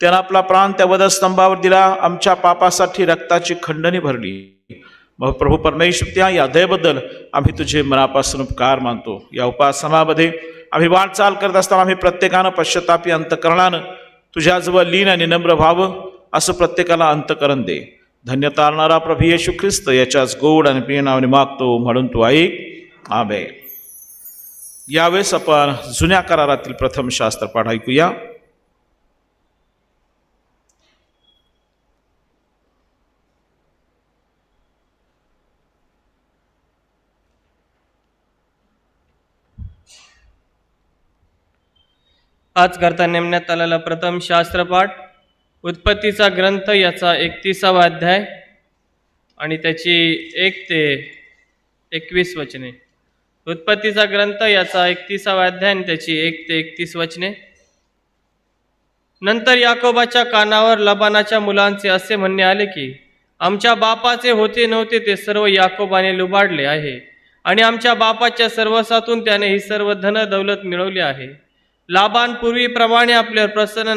त्यानं आपला प्राण त्या वधस्तंभावर दिला आमच्या पापासाठी रक्ताची खंडणी भरली. मग प्रभू परमेश्वर त्या या दयेबद्दल आम्ही तुझे मनापासून उपकार मानतो. या उपासनामध्ये आम्ही वाटचाल करत असताना आम्ही प्रत्येकानं पश्चतापी अंतकरणानं तुझ्याजवळ लीन आणि नम्र व्हावं असं प्रत्येकाला अंतकरण दे. धन्य तारणारा प्रभू येशू ख्रिस्त याच्याच गोड आणि प्रिय नावाने मागतो म्हणून तू ऐक आबे यावेळेस आपण जुन्या करारातील प्रथम शास्त्र पाठ ऐकूया. आज करता नेमण्यात आलेला प्रथम शास्त्रपाठ उत्पत्तीचा ग्रंथ याचा एकतीसावा अध्याय आणि त्याची एक ते एकवीस वचने. उत्पत्तीचा ग्रंथ याचा एकतीसावा अध्याय आणि त्याची एक ते एकतीस वचने. नंतर याकोबाच्या कानावर लबानाच्या मुलांचे असे म्हणणे आले की आमच्या बापाचे होते नव्हते ते सर्व याकोबाने लुबाडले आहे आणि आमच्या बापाच्या सर्वसातून त्याने ही सर्व धन दौलत मिळवली आहे. लाबान पूर्वीप्रमाणे आपल्यावर प्रसन्न